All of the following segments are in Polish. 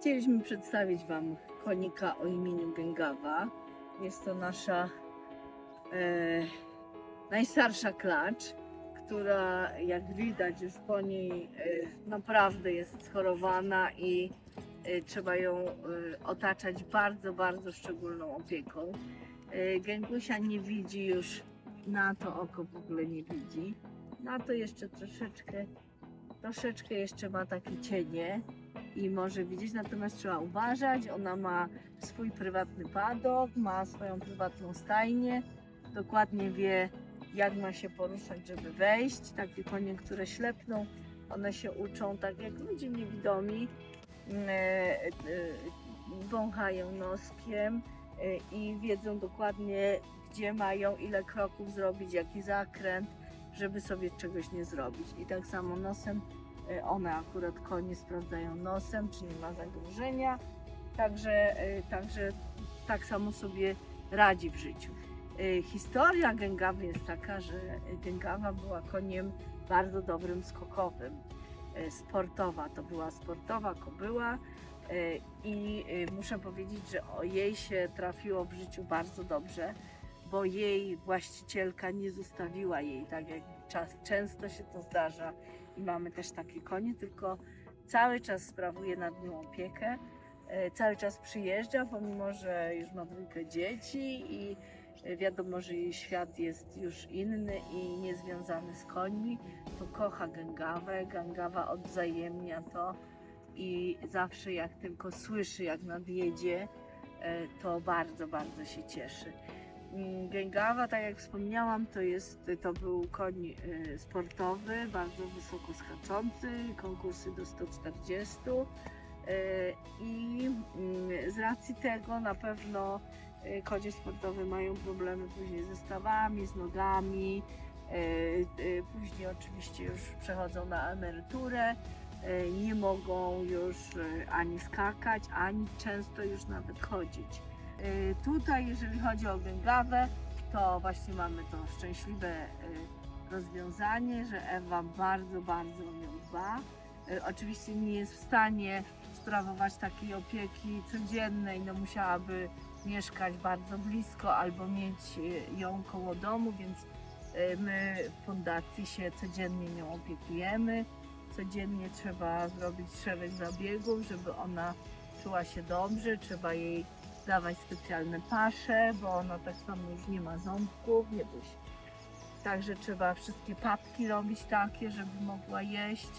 Chcieliśmy przedstawić Wam konika o imieniu Gęgawa. Jest to nasza e, najstarsza klacz, która jak widać już po niej e, naprawdę jest schorowana i e, trzeba ją e, otaczać bardzo, bardzo szczególną opieką. E, Gęgusia nie widzi już na to oko w ogóle nie widzi. Na to jeszcze troszeczkę, troszeczkę jeszcze ma takie cienie i może widzieć, natomiast trzeba uważać. Ona ma swój prywatny padok, ma swoją prywatną stajnię, dokładnie wie, jak ma się poruszać, żeby wejść. Takie konie, które ślepną, one się uczą tak jak ludzie niewidomi, e, e, wąchają noskiem e, i wiedzą dokładnie, gdzie mają, ile kroków zrobić, jaki zakręt, żeby sobie czegoś nie zrobić. I tak samo nosem one akurat konie sprawdzają nosem, czy nie ma zagrożenia. Także, e, także tak samo sobie radzi w życiu. E, Historia Gęgawy jest taka, że Gęgawa była koniem bardzo dobrym skokowym. Sportowa, to była sportowa kobyła i muszę powiedzieć, że o jej się trafiło w życiu bardzo dobrze, bo jej właścicielka nie zostawiła jej, tak jak często się to zdarza i mamy też takie konie, tylko cały czas sprawuje nad nią opiekę, e, cały czas przyjeżdża, pomimo że już ma dwójkę dzieci i e, wiadomo, że jej świat jest już inny i niezwiązany z końmi, to kocha gęgawę, gęgawa odwzajemnia to i zawsze jak tylko słyszy, jak nadjedzie, e, to bardzo, bardzo się cieszy. Mm, Gęgawa, tak jak wspomniałam, to, jest, to był koń y, sportowy, bardzo wysoko skaczący, konkursy do 140. y, I mm, z racji tego na pewno y, konie sportowe mają problemy później ze stawami, z nogami. Później oczywiście już przechodzą na emeryturę. Nie mogą już ani skakać, ani często już nawet chodzić. Y, Tutaj, jeżeli chodzi o gęgawę, to właśnie mamy to szczęśliwe y, rozwiązanie, że Ewa bardzo, bardzo o nią dba. Y, Oczywiście nie jest w stanie sprawować takiej opieki codziennej, no musiałaby mieszkać bardzo blisko albo mieć ją koło domu, więc my w fundacji się codziennie nią opiekujemy. Codziennie trzeba zrobić szereg zabiegów, żeby ona czuła się dobrze, trzeba jej dawać specjalne pasze, bo ona tak samo już nie ma ząbków, nie się. Także trzeba wszystkie papki robić takie, żeby mogła jeść.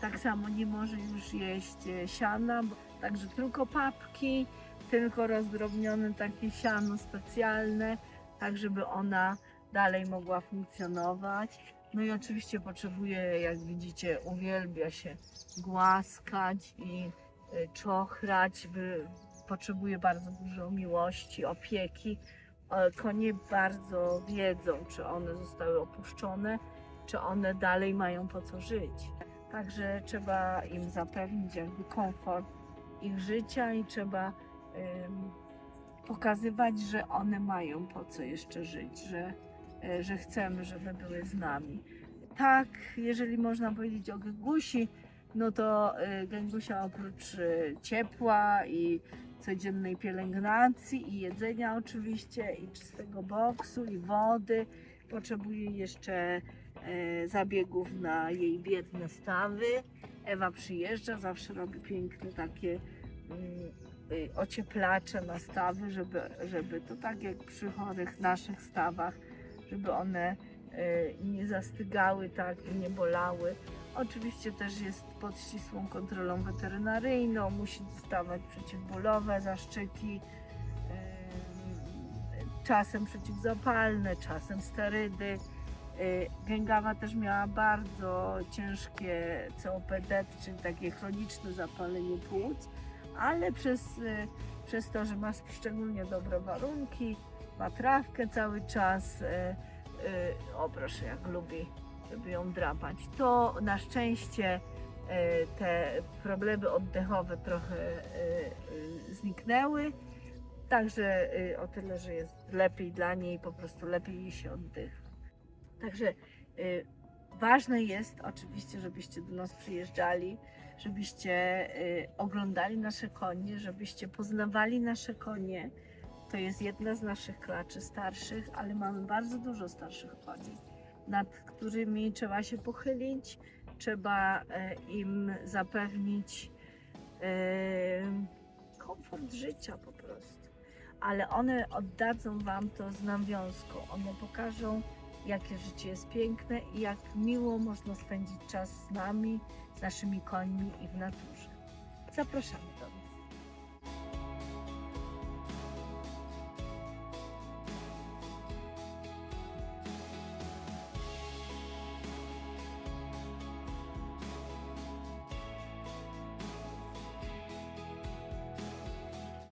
Tak samo nie może już jeść e, siana, bo, także tylko papki, tylko rozdrobnione takie siano specjalne, tak żeby ona dalej mogła funkcjonować. No i oczywiście potrzebuje, jak widzicie, uwielbia się głaskać i e, czochrać, by, potrzebuje bardzo dużo miłości, opieki. Konie bardzo wiedzą, czy one zostały opuszczone, czy one dalej mają po co żyć. Także trzeba im zapewnić jakby komfort ich życia i trzeba em, pokazywać, że one mają po co jeszcze żyć, że, e, że chcemy, żeby były z nami. Tak, jeżeli można powiedzieć o Gęgusi, no to e, Gęgusia oprócz e, ciepła i codziennej pielęgnacji i jedzenia oczywiście, i czystego boksu, i wody. Potrzebuje jeszcze e, zabiegów na jej biedne stawy. Ewa przyjeżdża, zawsze robi piękne takie mm, y, ocieplacze na stawy, żeby, żeby to tak jak przy chorych naszych stawach, żeby one e, nie zastygały tak i nie bolały. Oczywiście też jest pod ścisłą kontrolą weterynaryjną, musi dostawać przeciwbólowe zaszczyki, em, czasem przeciwzapalne, czasem sterydy. Y, Gęgawa też miała bardzo ciężkie COPD, czyli takie chroniczne zapalenie płuc, ale przez, y, przez to, że ma szczególnie dobre warunki, ma trawkę cały czas, y, o proszę jak lubi żeby ją drapać. To na szczęście e, te problemy oddechowe trochę e, e, zniknęły. Także o tyle, że jest lepiej dla niej, po prostu lepiej jej się oddycha. Także ważne jest oczywiście, żebyście do nas przyjeżdżali, żebyście oglądali nasze konie, żebyście poznawali nasze konie. To jest jedna z naszych klaczy starszych, ale mamy bardzo dużo starszych koni, nad którymi trzeba się pochylić, trzeba e, im zapewnić e, komfort życia po prostu. Ale one oddadzą Wam to z nawiązką. One pokażą, jakie życie jest piękne i jak miło można spędzić czas z nami, z naszymi końmi i w naturze. Zapraszamy do nas.